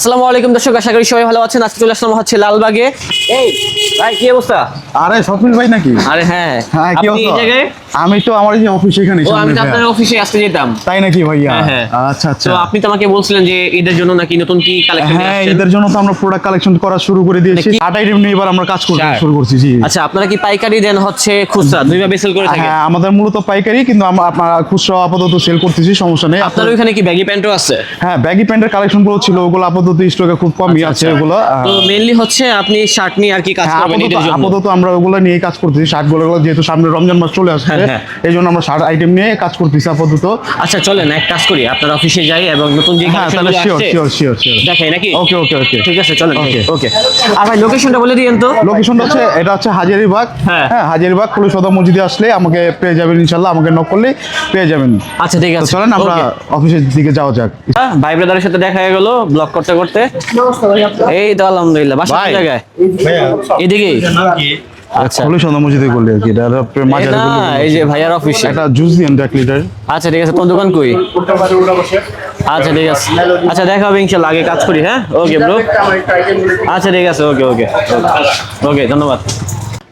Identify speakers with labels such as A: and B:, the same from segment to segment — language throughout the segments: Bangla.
A: আসসালামু আলাইকুম দর্শক আশা করি সবাই ভালো আছেন। আজকে চলে আসলাম হচ্ছে লালবাগে। এই ভাই কি অবস্থা?
B: আরে স্বপ্নিল ভাই নাকি?
A: আরে হ্যাঁ।
B: হ্যাঁ কি অবস্থা? আমি তো আমার এই অফিস এখানে
A: ও আমি। আপনার অফিসে আসতে যেতাম।
B: তাই নাকি ভাইয়া?
A: হ্যাঁ, হ্যাঁ।
B: আচ্ছা আচ্ছা।
A: তো আপনি তো আমাকে বলছিলেন যে ঈদের জন্য নাকি নতুন কি কালেকশন
B: হ্যাঁ এদের জন্য তো আমরা প্রোডাক্ট কালেকশন করা শুরু করে দিয়েছি। আট আইটেম নিয়ে এবার আমরা কাজ করতে শুরু করছি জি
A: আচ্ছা আপনারা কি পাইকারি দেন হচ্ছে খুচরা? দুইভাবে সেল করে থাকেন।
B: হ্যাঁ আমাদের মূলত পাইকারি কিন্তু আমরা আপনার খুচরা আপাতত সেল করতেছি সমস্যা নেই।
A: আপনার ওইখানে কি ব্যাগি প্যান্টও আছে?
B: হ্যাঁ ব্যাগি প্যান্টের কালেকশনগুলো ছিল ওগুলো আপাতত স্টকে খুব কমই আছে ওগুলো
A: তো মেইনলি হচ্ছে আপনি শার্ট নিয়ে আর কি কাজ
B: হ্যাঁ,
A: করবেন
B: আপাতত
A: জন্য?
B: আপাতত আমরা ওগুলো নিয়ে কাজ করতেছি শার্টগুলো যেহেতু সামনে রমজান মাস চলে আসছে
A: হ্যাঁ, হ্যাঁ।
B: এই জন্য আমরা শার্ট আইটেম নিয়ে কাজ করতেছি আপাতত।
A: আচ্ছা চলেন এক কাজ করি আপনার অফিসে যাই এবং নতুন যে
B: হ্যাঁ তাহলে শিওর শিওর শিওর শিওর
A: দেখাই নাকি?
B: ওকে ওকে ওকে
A: ঠিক আছে চলেন
B: Okay.
A: ওকে আর ভাই লোকেশনটা বলে দিয়েন তো।
B: লোকেশনটা হচ্ছে এটা হচ্ছে হাজারিবাগ।
A: হ্যাঁ।
B: হাজারিবাগ মসজিদে আসলে আমাকে পেয়ে যাবেন ইনশাল্লাহ আমাকে নক করলে পেয়ে যাবেন।
A: আচ্ছা ঠিক আছে।
B: চলেন আমরা অফিসের দিকে যাওয়া যাক।
A: ভাই ব্রাদারের সাথে দেখা হয়ে গেল ব্লগ করতে করতে? এই তো আলহামদুলিল্লাহ। বাসা কোন। জায়গায়? এদিকে আচ্ছা।
B: পুলিশ মসজিদে করলে আর কি এটা
A: এই না যে ভাইয়ার অফিস
B: জুস দিন এক লিটার
A: আচ্ছা ঠিক আছে কোন দোকান কই? আচ্ছা ঠিক আছে। আচ্ছা দেখা হবে ইনশাল্লাহ আগে কাজ করি হ্যাঁ? ওকে ব্রো আচ্ছা ঠিক আছে ওকে ওকে ওকে ধন্যবাদ।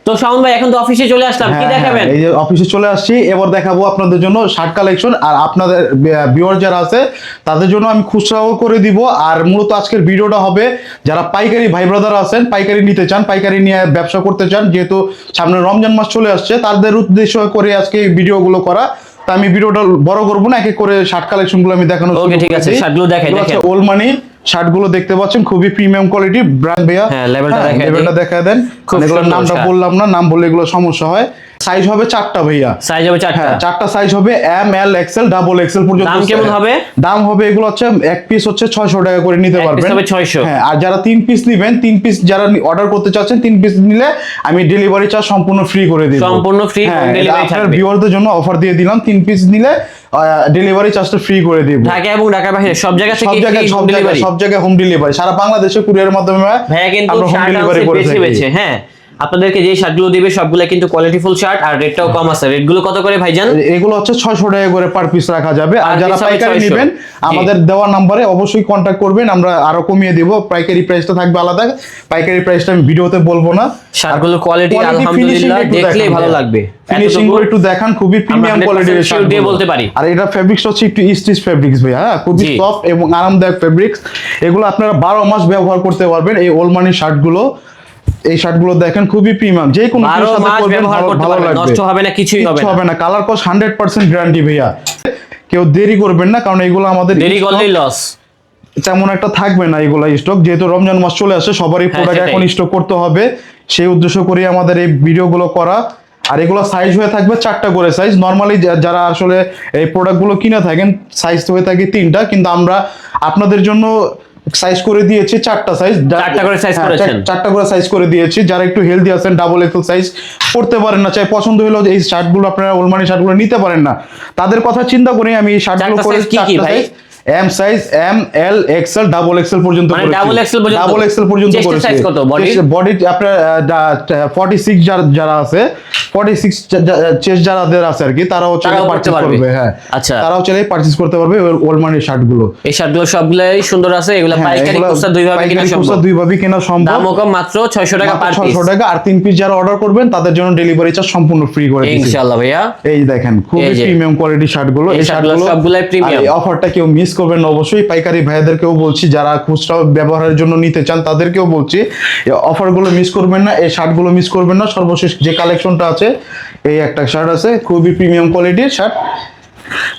A: তো শাওন ভাই এখন তো অফিসে চলে আসলাম কি দেখাবেন?
B: এই যে অফিসে চলে আসছি এবার দেখাবো আপনাদের জন্য শার্ট কালেকশন আর আপনাদের ভিউয়ার যারা আছে তাদের জন্য আমি খুচরাও করে দিব আর মূলত আজকের ভিডিওটা হবে যারা পাইকারি ভাই ব্রাদার আছেন পাইকারি নিতে চান পাইকারি নিয়ে ব্যবসা করতে চান যেহেতু সামনে রমজান মাস চলে আসছে তাদের উদ্দেশ্য করে আজকে এই ভিডিওগুলো করা। তা আমি ভিডিওটা বড় করব না এক এক করে শার্ট কালেকশনগুলো আমি দেখানো
A: ঠিক আছে, শার্টগুলো দেখাই, দেখাই।
B: ওল মানি শার্টগুলো দেখতে পাচ্ছেন খুবই প্রিমিয়াম কোয়ালিটি ব্র্যান্ড ভাইয়া।
A: হ্যাঁ, labelটা দেখাই দিই।
B: লেভেলটা দেখা দেন। এগুলোর নামটা বললাম না নাম বললে এগুলো সমস্যা হয়। সাইজ হবে চারটা ভাইয়া।
A: সাইজ হবে চারটা।
B: হ্যাঁ চারটা সাইজ হবে M L XL double XL পর্যন্ত
A: দাম কেমন হবে?
B: দাম হবে এগুলো হচ্ছে এক পিস হচ্ছে ছয়শো টাকা করে নিতে পারবেন।
A: হবে 600
B: হ্যাঁ আর যারা তিন পিস নিবেন তিন পিস যারা অর্ডার করতে চাচ্ছেন তিন পিস নিলে আমি ডেলিভারি চার্জ সম্পূর্ণ ফ্রি করে দিব।
A: সম্পূর্ণ free
B: হ্যাঁ
A: home
B: আপনার। ভিউয়ারদের জন্য অফার দিয়ে দিলাম তিন পিস নিলে ডেলিভারি চার্জটা ফ্রি করে দিব।
A: ঢাকা এবং ঢাকার বাইরে সব জায়গা থেকে
B: জায়গায় সব জায়গায়
A: ডেলিভারি
B: সব জায়গায় হোম ডেলিভারি সারা বাংলাদেশে কুরিয়ারের মাধ্যমে
A: ভাইয়া কিন্তু
B: হোম ডেলিভারি করে
A: বেছে বেছে হ্যাঁ। আপনাদেরকে যে শার্টগুলো দিবে সবগুলো কিন্তু কোয়ালিটিফুল শার্ট আর রেটটাও কম আছে। রেটগুলো কত করে ভাইজান?
B: এগুলো হচ্ছে ছয়শো টাকা করে পার পিস রাখা যাবে। আর যারা পাইকারি নেবেন আমাদের দেওয়া নাম্বারে অবশ্যই কন্ট্যাক্ট করবেন আমরা আরও কমিয়ে দিব। পাইকারি প্রাইসটা থাকবে আলাদা। পাইকারি প্রাইসটা আমি ভিডিওতে বলব না।
A: শার্টগুলোর কোয়ালিটি আলহামদুলিল্লাহ দেখলে ভালো লাগবে।
B: ফিনিশিং করে একটু দেখান খুবই প্রিমিয়াম কোয়ালিটির শার্ট
A: দিয়ে বলতে পারি।
B: আর এটা ফেব্রিক্স হচ্ছে একটু স্টিচ ফেব্রিক্স ভাই হ্যাঁ? খুবই। সফট এবং আরামদায়ক ফেব্রিক্স এগুলো আপনারা বারো মাস ব্যবহার করতে পারবেন এই ওলমানি শার্টগুলো। এই শার্টগুলো দেখেন খুবই প্রিমিয়াম যে কোনো ভালো- লাগবে।
A: নষ্ট হবে না কিছুই হবে না।
B: হবে না। কালার কস হান্ড্রেড পার্সেন্ট গ্যারান্টি ভাইয়া। কেউ দেরি করবেন না কারণ এগুলো আমাদের
A: দেরি করলেই লস
B: তেমন একটা থাকবে না এগুলো স্টক যেহেতু রমজান মাস চলে আসে সবারই
A: হ্যাঁ,
B: প্রোডাক্ট এখন স্টক করতে হবে। সেই উদ্দেশ্য করে আমাদের এই ভিডিওগুলো করা। আর এগুলো সাইজ হয়ে থাকবে চারটা করে সাইজ নর্মালি যারা আসলে এই প্রোডাক্টগুলো কিনে থাকেন সাইজ হয়ে থাকে তিনটা। কিন্তু আমরা আপনাদের জন্য সাইজ করে দিয়েছি চারটা সাইজ
A: চারটা করে সাইজ করেছেন।
B: চারটা করে সাইজ করে দিয়েছি যারা একটু হেলদি আছেন ডাবল এক্সেল সাইজ পড়তে পারেন না চাই পছন্দ হলো এই শার্টগুলো আপনারা ওলমানি শার্টগুলো নিতে পারেন না তাদের কথা চিন্তা করে আমি এই শার্টগুলো করে
A: কি ভাই?
B: M size M L XL double XL পর্যন্ত
A: মানে double XL পর্যন্ত?
B: ডাবল এক্সেল পর্যন্ত করেছি
A: size কত? Body?
B: বডি আপনার ফর্টি সিক্স যারা আছে ফর্টি সিক্স চেস্ট যারাদের আছে আর কি তারাও চাইলে পারচেজ। করবে হ্যাঁ
A: আচ্ছা।
B: তারাও চাইলে পারচেজ করতে পারবে ওলমানি শার্টগুলো
A: এই শার্টগুলো সবগুলাই সুন্দর আছে এগুলো
B: হ্যাঁ,
A: পাইকারি
B: এগুলো
A: খুচরা দুইভাবে কিনা
B: পাইকারি খুচরা
A: সম্ভব
B: দুইভাবে কেনা সম্ভব
A: দামও কম মাত্র 600 টাকা পার পিস
B: ছশো টাকা আর তিন পিস যারা অর্ডার করবেন তাদের জন্য ডেলিভারি চার্জ সম্পূর্ণ ফ্রি করে দিচ্ছি
A: ইনশাআল্লাহ ভাইয়া
B: এই দেখেন খুবই প্রিমিয়াম কোয়ালিটি শার্টগুলো
A: এই শার্টগুলো সবগুলাই premium।
B: এই অফারটা কেউ মিস করবেন অবশ্যই পাইকারি ভাইয়াদেরকেও বলছি যারা খুচরা ব্যবহারের জন্য নিতে চান তাদেরকেও বলছি অফারগুলো মিস করবেন না এই শার্টগুলো মিস করবেন না সর্বশেষ যে কালেকশনটা আছে এই একটা শার্ট আছে খুবই প্রিমিয়াম কোয়ালিটির শার্ট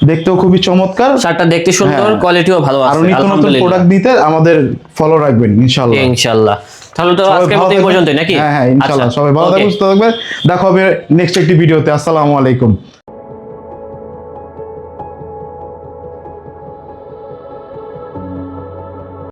B: দেখতেও খুবই চমৎকার।
A: শার্টটা দেখতে সুন্দর
B: হ্যাঁ।
A: কোয়ালিটিও ভালো আছে
B: আরও নিত্য নতুন প্রোডাক্ট দিতে আমাদের ফলো রাখবেন ইনশাআল্লাহ।
A: ইনশাআল্লাহ। তাহলে তো আজকের মতো পর্যন্তই নাকি?
B: হ্যাঁ হ্যাঁ ইনশাআল্লাহ।
A: আচ্ছা,
B: সবাই ভালো. থাকবেন সুস্থ থাকবেন। দেখা হবে নেক্সট একটি ভিডিওতে। আসসালামু আলাইকুম।